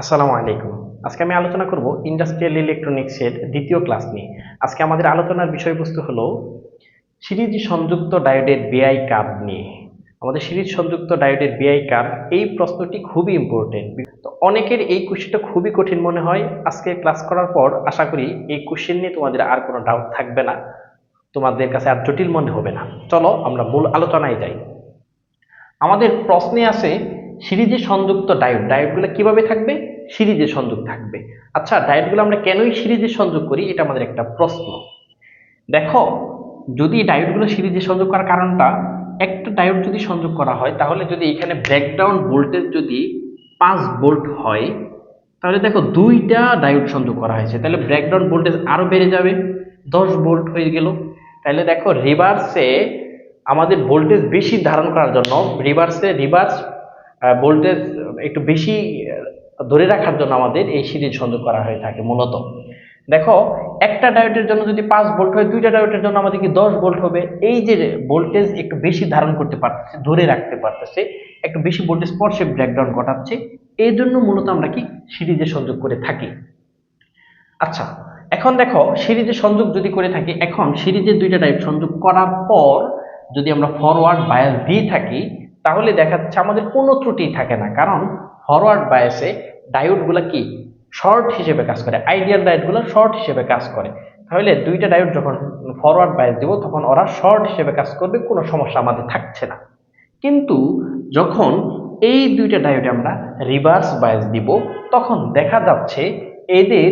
আসসালামু আলাইকুম। আজকে আমি আলোচনা করব ইন্ডাস্ট্রিয়াল ইলেকট্রনিক্সের দ্বিতীয় ক্লাস নিয়ে। আজকে আমাদের আলোচনার বিষয়বস্তু হলো সিরিজ সংযুক্ত ডায়োডের বিআই কার্ভ নিয়ে। আমাদের সিরিজ সংযুক্ত ডায়োডের বিআই কার্ভ এই প্রশ্নটি খুবই ইম্পর্টেন্ট তো অনেকের এই কোশ্চেনটা খুবই কঠিন মনে হয়। আজকে ক্লাস করার পর আশা করি এই কোশ্চেন নিয়ে তোমাদের আর কোনো ডাউট থাকবে না। তোমাদের কাছে আর জটিল মনে হবে না। চলো আমরা মূল আলোচনায় যাই। আমাদের প্রশ্নে আছে সিরিজে সংযুক্ত ডায়োড ডায়োডগুলো কীভাবে থাকবে? সিরিজে সংযোগ থাকবে। আচ্ছা ডায়োডগুলো আমরা কেনই সিরিজে সংযোগ করি? এটা আমাদের একটা প্রশ্ন। দেখো, যদি ডায়োডগুলো সিরিজে সংযোগ করার কারণটা, একটা ডায়োড যদি সংযোগ করা হয়, তাহলে যদি এখানে ব্রেকডাউন ভোল্টেজ যদি পাঁচ ভোল্ট হয়, তাহলে দেখো দুইটা ডায়োড সংযোগ করা হয়েছে। তাহলে ব্রেকডাউন ভোল্টেজ আরও বেড়ে যাবে, দশ ভোল্ট হয়ে গেল। তাহলে দেখো রিভার্সে আমাদের ভোল্টেজ বেশি ধারণ করার জন্য রিভার্সে রিভার্স ভোল্টেজ একটু বেশি ধরে রাখার জন্য আমাদের এই সিরিজ সংযোগ করা হয়ে থাকে মূলত। দেখো, একটা ডায়োডের জন্য যদি পাঁচ ভোল্ট হয়, দুইটা ডায়োডের জন্য আমাদের কি দশ ভোল্ট হবে? এই যে ভোল্টেজ একটু বেশি ধারণ করতে পারতেছে, ধরে রাখতে পারতেছে, একটু বেশি ভোল্টেজ স্পর্শে ব্রেকডাউন ঘটাচ্ছে, এই জন্য মূলত আমরা কি সিরিজে সংযোগ করে থাকি। আচ্ছা এখন দেখো, সিরিজে সংযোগ যদি করে থাকি, এখন সিরিজে দুইটা ডায়োড সংযোগ করার পর যদি আমরা ফরওয়ার্ড বায়াস দিয়ে থাকি তাহলে দেখা যাচ্ছে আমাদের কোনো ত্রুটি থাকে না। কারণ ফরওয়ার্ড বায়াসে ডায়োডগুলো কি? শর্ট হিসেবে কাজ করে। আইডিয়াল ডায়োডগুলো শর্ট হিসেবে কাজ করে। তাহলে দুইটা ডায়োড যখন ফরওয়ার্ড বায়াস দিব, তখন ওরা শর্ট হিসেবে কাজ করবে, কোনো সমস্যা আমাদের থাকছে না। কিন্তু যখন এই দুইটা ডায়োডে আমরা রিভার্স বায়াস দিব, তখন দেখা যাচ্ছে এদের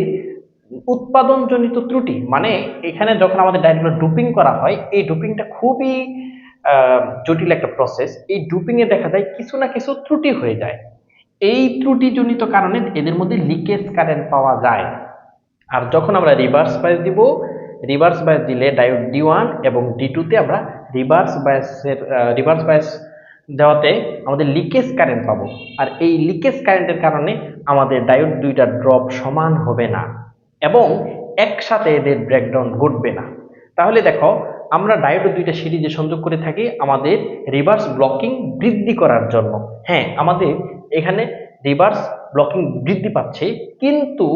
উৎপাদনজনিত ত্রুটি মানে এখানে যখন আমাদের ডায়োডগুলো ডুপিং করা হয়, এই ডুপিংটা খুবই জটিল একটা প্রসেস এই ডুপিং এ দেখা যায় কিছু না কিছু ত্রুটি হয়ে যায়। এই ত্রুটিজনিত কারণে এদের মধ্যে লিকেজ কারেন্ট পাওয়া যায়। আর যখন আমরা রিভার্স বায়াস দিব রিভার্স বায়াস দিলে ডায়োড ডি ওয়ান এবং ডি টুতে আমরা রিভার্স বায়াসের রিভার্স বায়াস দেওয়াতে আমাদের লিকেজ কারেন্ট পাবো। আর এই লিকেজ কারেন্টের কারণে আমাদের ডায়োড দুইটা ড্রপ সমান হবে না এবং একসাথে এদের ব্রেকডাউন ঘটবে না। তাহলে দেখো আমরা ডায়োড দুইটা সিরিজে সংযোগ করে থাকি আমাদের রিভার্স ব্লকিং বৃদ্ধি করার জন্য। হ্যাঁ আমাদের এখানে রিভার্স ব্লকিং বৃদ্ধি পাচ্ছে, কিন্তু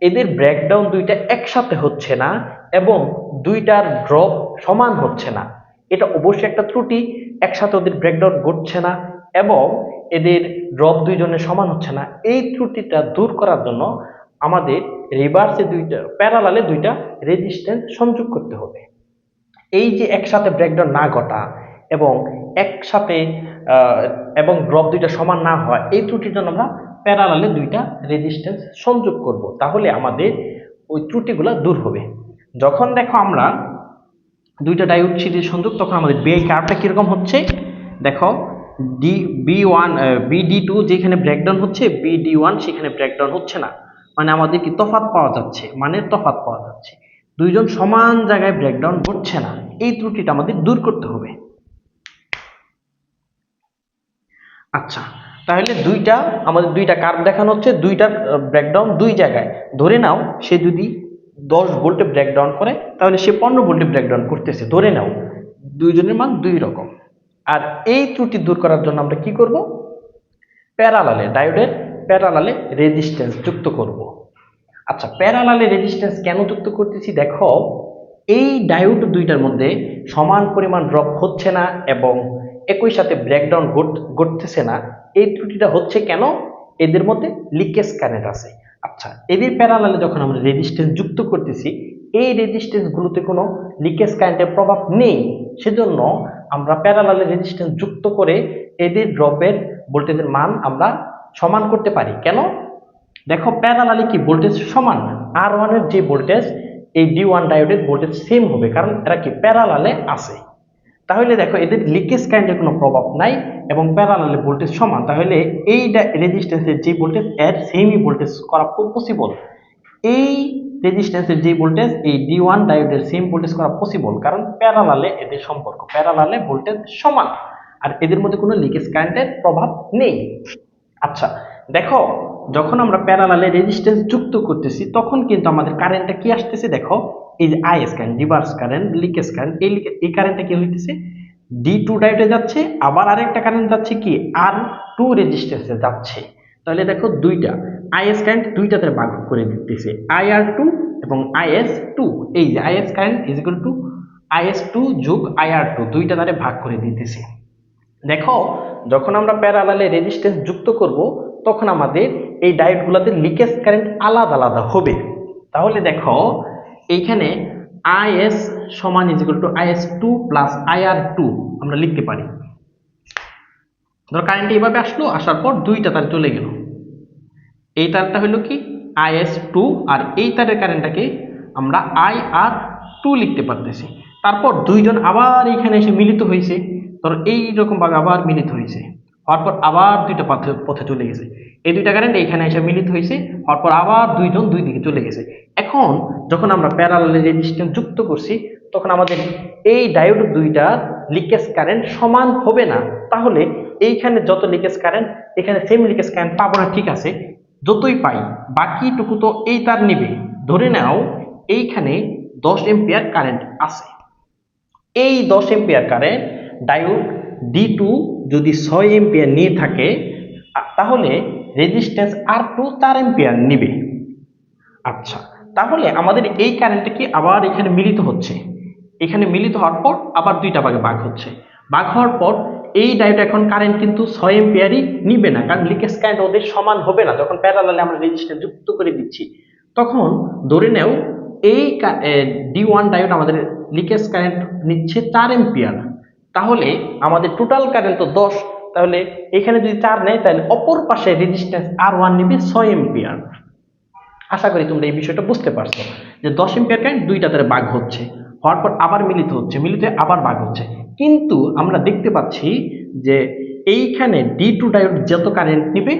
এদের ব্রেকডাউন দুইটা একসাথে হচ্ছে না এবং দুইটার ড্রপ সমান হচ্ছে না। এটা অবশ্যই একটা ত্রুটি, একসাথে ওদের ব্রেকডাউন ঘটছে না এবং এদের ড্রপ দুইজনের সমান হচ্ছে না। এই ত্রুটিটা দূর করার জন্য আমাদের রিভার্সে দুইটা, প্যারালালে দুইটা রেজিস্ট্যান্স সংযোগ করতে হবে। এই যে একসাথে ব্রেকডাউন না ঘটা এবং একসাথে এবং ড্রপ দুইটা সমান না হয় এই ত্রুটির জন্য আমরা প্যারালালে দুইটা রেজিস্ট্যান্স সংযোগ করব। তাহলে আমাদের ওই ত্রুটিগুলো দূর হবে। যখন দেখো আমরা দুইটা ডায়োড সিরিজ সংযোগ, তখন আমাদের বিআই কার্ভটা কীরকম হচ্ছে? দেখো D B one BD two যেখানে ব্রেকডাউন হচ্ছে বি ডি ওয়ান সেখানে ব্রেকডাউন হচ্ছে না। মানে আমাদের কি তফাৎ পাওয়া যাচ্ছে? মানে তফাৎ পাওয়া যাচ্ছে। দুইজন সমান জায়গায় ব্রেকডাউন ঘটছে না। এই ত্রুটিটা আমাদের দূর করতে হবে। আচ্ছা তাহলে দুইটা, আমাদের দুইটা কার্ভ দেখানো হচ্ছে দুইটার ব্রেকডাউন দুই জায়গায়। ধরে নাও, সে যদি দশ ভোল্টে ব্রেকডাউন করে, তাহলে সে পনেরো ভোল্টে ব্রেকডাউন করতেছে। ধরে নাও, দুইজনের মান দুই রকম। আর এই ত্রুটি দূর করার জন্য আমরা কি করব? প্যারালালে ডায়োডের প্যারালালে রেজিস্ট্যান্স যুক্ত করব। আচ্ছা প্যারালালে রেজিস্ট্যান্স কেন যুক্ত করতেছি? দেখো, এই ডায়োড দুইটার মধ্যে সমান পরিমাণ ড্রপ হচ্ছে না এবং একই সাথে ব্রেকডাউন ঘটতেছে না। এই ত্রুটিটা হচ্ছে কেন? এদের মধ্যে লিকেজ কারেন্ট আছে। আচ্ছা এদের প্যারালালে যখন আমরা রেজিস্ট্যান্স যুক্ত করতেছি, এই রেজিস্ট্যান্সগুলোতে কোনো লিকেজ কারেন্টের প্রভাব নেই। সেজন্য আমরা প্যারালালে রেজিস্ট্যান্স যুক্ত করে এদের ড্রপের ভোল্টেজের মান আমরা সমান করতে পারি। কেন? দেখো প্যারালালে কি ভোল্টেজ সমান? আর ওয়ানের যে ভোল্টেজ এই ডি ওয়ান ডায়োডের ভোল্টেজ সেম হবে, কারণ এরা কি প্যারালালে আছে। তাহলে দেখো এদের লিকেজ কারেন্টের কোনো প্রভাব নাই এবং প্যারালালে ভোল্টেজ সমান। তাহলে এই রেজিস্ট্যান্সের যে ভোল্টেজ এর সেমই ভোল্টেজ করা পসিবল এই রেজিস্ট্যান্সের যে ভোল্টেজ এই ডি ওয়ান ডায়োডের সেম ভোল্টেজ করা পসিবল কারণ প্যারালালে এদের সম্পর্ক। প্যারালালে ভোল্টেজ সমান। আর এদের মধ্যে কোনো লিকেজ কারেন্টের প্রভাব নেই। আচ্ছা দেখো যখন আমরা প্যারালালে রেজিস্ট্যান্স যুক্ত করতেছি, তখন কিন্তু আমাদের কারেন্টটা কি আসতেছে দেখো, এই যে IS current reverse current leakage current এই এই কারেন্টটা কি হইতেছে? ডি টু ডায়োডে যাচ্ছে, আবার আরেকটা কারেন্ট যাচ্ছে কি? আর টু রেজিস্ট্যান্সে যাচ্ছে। তাহলে দেখো দুইটা আইএস কারেন্ট দুইটাতে ভাগ করে দিতেছে আই আর টু এবং আইএস টু এই যে IS current is equal to IS two যোগ আইআর টু দুইটা তারে ভাগ করে দিতেছে। দেখো, যখন আমরা প্যারালালে রেজিস্ট্যান্স যুক্ত করব তখন আমাদের এই ডায়োডগুলোতে লিকেজ কারেন্ট আলাদা আলাদা হবে। তাহলে দেখো, এইখানে আইএস সমান is equal to IS two plus IR two আমরা লিখতে পারি। ধর কারেন্ট এইভাবে আসলো, আসার পর দুইটা তার চলে গেল। এই তারটা হলো কি? আইএস টু আর এই তারের কারেন্টটাকে আমরা আই আর টু লিখতে পারতেছি। তারপর দুইজন আবার এইখানে এসে মিলিত হয়েছে। ধর এইরকম ভাবে আবার মিলিত হয়েছে। হওয়ার পর আবার দুইটা পথে পথে চলে গেছে। এই দুইটা কারেন্ট এইখানে এসে মিলিত হয়েছে হওয়ার পর আবার দুইজন দুই দিকে চলে গেছে। এখন যখন আমরা প্যারালালে রেজিস্ট্যান্স যুক্ত করছি, তখন আমাদের এই ডায়োড দুইটা লিকেজ কারেন্ট সমান হবে না। তাহলে এইখানে যত লিকেজ কারেন্ট এখানে সেম লিকেজ কারেন্ট পাবো না, ঠিক আছে? যতই পাই, বাকিটুকু তো এই তার নিবে। ধরে নাও, এইখানে দশ এম্পিয়ার কারেন্ট আছে। এই দশ ampere current diode D two যদি ছয় এম্পিয়ার নিয়ে থাকে তাহলে রেজিস্ট্যান্স আর টু চার এম্পিয়ার নিবে। আচ্ছা তাহলে আমাদের এই কারেন্টটা কি আবার এখানে মিলিত হচ্ছে? এখানে মিলিত হওয়ার পর আবার দুইটা ভাগে ভাগ হচ্ছে। ভাগ হওয়ার পর এই ডায়োড এখন কারেন্ট কিন্তু ছয় এম্পিয়ারই নিবে না, কারণ লিকেজ কারেন্ট ওদের সমান হবে না। যখন প্যারালালে আমরা রেজিস্ট্যান্স যুক্ত করে দিচ্ছি, তখন ধরে নেও এই ডি ওয়ান ডায়োড আমাদের লিকেজ কারেন্ট নিচ্ছে চার এম্পিয়ার তাহলে আমাদের টোটাল কারেন্ট তো দশ, তাহলে এখানে যদি চার নেয়, তাহলে অপর পাশে রেজিস্ট্যান্স আর ওয়ান নিবে ছয় এম্পিয়ার আশা করি তোমরা এই বিষয়টা বুঝতে পারছ, যে দশ এম্পিয়ার কারেন্ট দুইটা তারে ভাগ হচ্ছে, হওয়ার পর আবার মিলিত হচ্ছে, মিলিত আবার ভাগ হচ্ছে। কিন্তু আমরা দেখতে পাচ্ছি যে এইখানে ডি টু ডায়োড যত কারেন্ট নিবে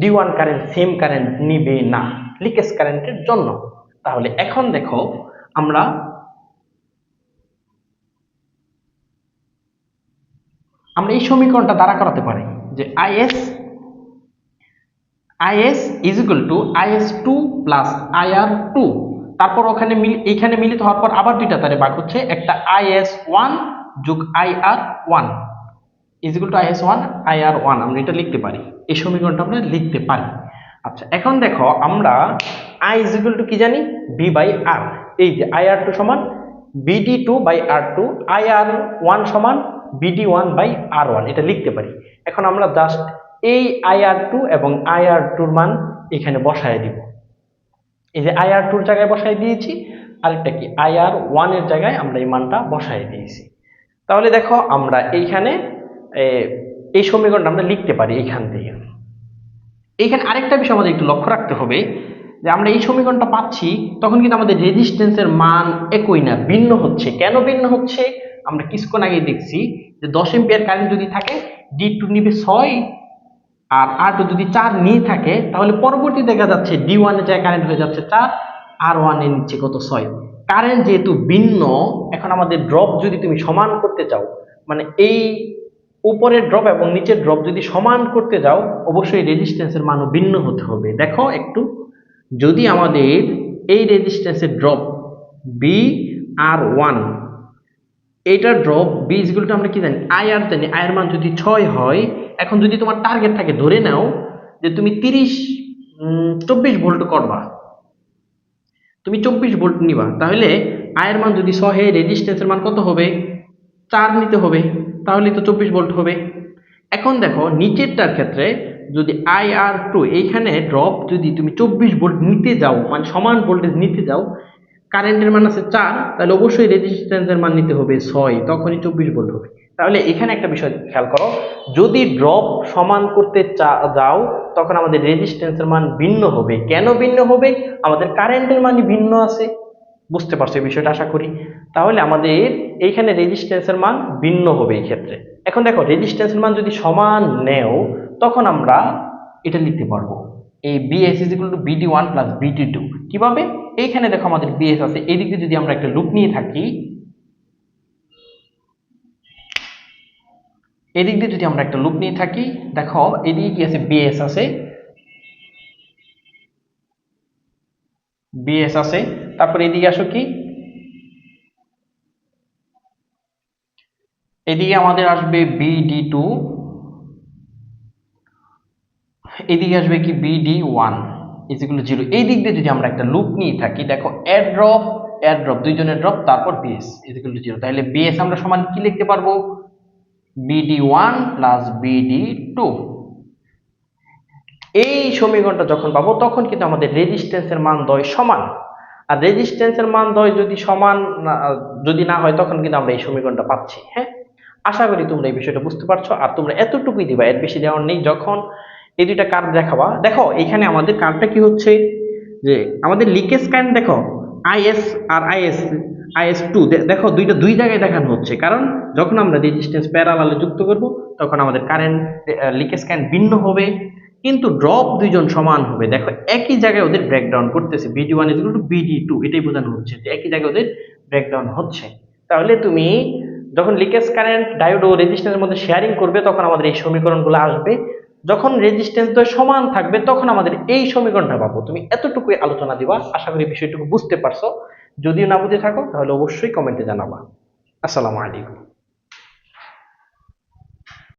D one current same current নিবে না লিকেজ কারেন্টের জন্য। তাহলে এখন দেখো, আমরা আমরা এই সমীকরণটা দ্বারা করাতে পারি যে IS IS is equal to IS two plus IR two তারপর ওখানে মিল এইখানে মিলিত হওয়ার পর আবার দুইটা তারে ভাগ হচ্ছে। একটা আইএস ওয়ান যোগ IR one is equal to IS one IR one আমরা এটা লিখতে পারি। এই সমীকরণটা আমরা লিখতে পারি। আচ্ছা এখন দেখো আমরা আই ইজ ইকুয়াল টু কি জানি? বি বাই আর এই যে আইআর টু সমান BD two by R two IR one সমান BD one by R one এটা লিখতে পারি। এখন আমরা জাস্ট এই আইআর টু এবং আইআর টুর মান এখানে বসায় দিব। এই যে আইআর টুর জায়গায় বসায় দিয়েছি, আরেকটা কি? আইআর ওয়ানের জায়গায় আমরা এই মানটা বসায় দিয়েছি। তাহলে দেখো আমরা এইখানে এই সমীকরণটা আমরা লিখতে পারি এইখান থেকে। এইখানে আরেকটা বিষয় আমাদের একটু লক্ষ্য রাখতে হবে, যে আমরা এই সমীকরণটা পাচ্ছি, তখন কিন্তু আমাদের রেজিস্ট্যান্সের মান একই না, ভিন্ন হচ্ছে। কেন ভিন্ন হচ্ছে? আমরা কিছুক্ষণ আগে দেখছি যে দশ এম্পিয়ার কারেন্ট যদি থাকে ডি টু নিবে ছয়, আর আর টু যদি চার নিয়ে থাকে, তাহলে পরবর্তী দেখা যাচ্ছে ডি ওয়ানের জায়গায় কারেন্ট হয়ে যাচ্ছে চার আর ওয়ানে নিচ্ছে কত ছয়। কারেন্ট যেহেতু ভিন্ন, এখন আমাদের ড্রপ যদি তুমি সমান করতে চাও মানে এই উপরের ড্রপ এবং নিচের ড্রপ যদি সমান করতে যাও, অবশ্যই রেজিস্ট্যান্সের মানও ভিন্ন হতে হবে। দেখো একটু, যদি আমাদের এই রেজিস্ট্যান্সের ড্রপ বি আর ওয়ান এইটার ড্রপ বি আমরা কি জানি? আই আর জানি আয়ের মান যদি ছয় হয়, এখন যদি তোমার টার্গেট থাকে, ধরে নাও যে তুমি তিরিশ চব্বিশ ভোল্ট করবা। তুমি চব্বিশ ভোল্ট নিবা। তাহলে আয়ের মান যদি ছয় রেজিস্ট্যান্সের মান কত হবে? চার নিতে হবে। তাহলে তো চব্বিশ ভোল্ট হবে। এখন দেখো, নিচেরটার ক্ষেত্রে যদি আই আর টু এইখানে ড্রপ যদি তুমি চব্বিশ ভোল্ট নিতে যাও মানে সমান ভোল্টেজ নিতে যাও কারেন্টের মান আছে চার, তাহলে অবশ্যই রেজিস্ট্যান্সের মান নিতে হবে ছয়, তখনই চব্বিশ ভোল্ট হবে। তাহলে এখানে একটা বিষয় খেয়াল করো, যদি ড্রপ সমান করতে যাও, তখন আমাদের রেজিস্ট্যান্সের মান ভিন্ন হবে। কেন ভিন্ন হবে? আমাদের কারেন্টের মানই ভিন্ন আছে। বুঝতে পারছ এই বিষয়টা? আশা করি। তাহলে আমাদের এইখানে রেজিস্ট্যান্সের মান ভিন্ন হবে এই ক্ষেত্রে। এখন দেখো রেজিস্ট্যান্সের মান যদি সমান নেও, তখন আমরা এটা লিখতে পারব। এই BS is equal to BD one plus BD two কীভাবে? এইখানে দেখো আমাদের বিএস আছে। এই দিকে যদি আমরা একটা লুপ নিয়ে থাকি, এদিক দিয়ে যদি আমরা একটা লুপ নিয়ে থাকি, দেখো এদিকে কি আছে? বিএস আছে। বিএস আছে। তারপর এদিকে আসো কি? এদিকে আমাদের আসবে বিডি টু এদিকে আসবে কি বিডি ওয়ান ইজিগুলো জিরো এই দিক দিয়ে যদি আমরা একটা লুপ নিয়ে থাকি, দেখো এয়ার ড্রপ এয়ার ড্রপ দুইজনের ড্রপ তারপর বিএস ইজিগুলো জিরো তাহলে বিএস আমরা সমান কি লিখতে পারব? BD one plus BD two এই সমীকরণটা যখন পাবো, তখন কিন্তু আমাদের রেজিস্ট্যান্সের মান দয় সমান। আর রেজিস্ট্যান্সের মান দয় যদি সমান যদি না হয়, তখন কিন্তু আমরা এই সমীকরণটা পাচ্ছি হ্যাঁ? আশা করি তোমরা এই বিষয়টা বুঝতে পারছ। আর তোমরা এতটুকুই দিবা, এর বেশি দেওয়ার নেই। যখন এই দুইটা কার্ভ দেখাবা। দেখো, এখানে আমাদের কার্ভটা কি হচ্ছে? যে আমাদের লিকেজ কারেন্ট দেখো IS R IS IS two দেখো দুইটা দুই জায়গায় দেখানো হচ্ছে। কারণ যখন আমরা রেজিস্ট্যান্স প্যারালালে যুক্ত করব, তখন আমাদের কারেন্ট লিকেজ কারেন্ট ভিন্ন হবে, কিন্তু ড্রপ দুইজন সমান হবে। দেখো, একই জায়গায় ওদের ব্রেকডাউন করতেছে। BD one is two BD two এটাই বোঝানো হচ্ছে যে একই জায়গায় ওদের ব্রেকডাউন হচ্ছে। তাহলে তুমি যখন লিকেজ কারেন্ট ডায়োড ও রেজিস্ট্যান্সের মধ্যে শেয়ারিং করবে, তখন আমাদের এই সমীকরণগুলো আসবে। যখন রেজিস্ট্যান্স দ্বয় সমান থাকবে, তখন আমাদের এই সমীকরণটা পাবো। তুমি এতটুকুই আলোচনা দিবা, আশা করি বিষয়টুকু বুঝতে পারছ। যদিও না বুঝে থাকো, তাহলে অবশ্যই কমেন্টে জানাবা। আসসালামু আলাইকুম।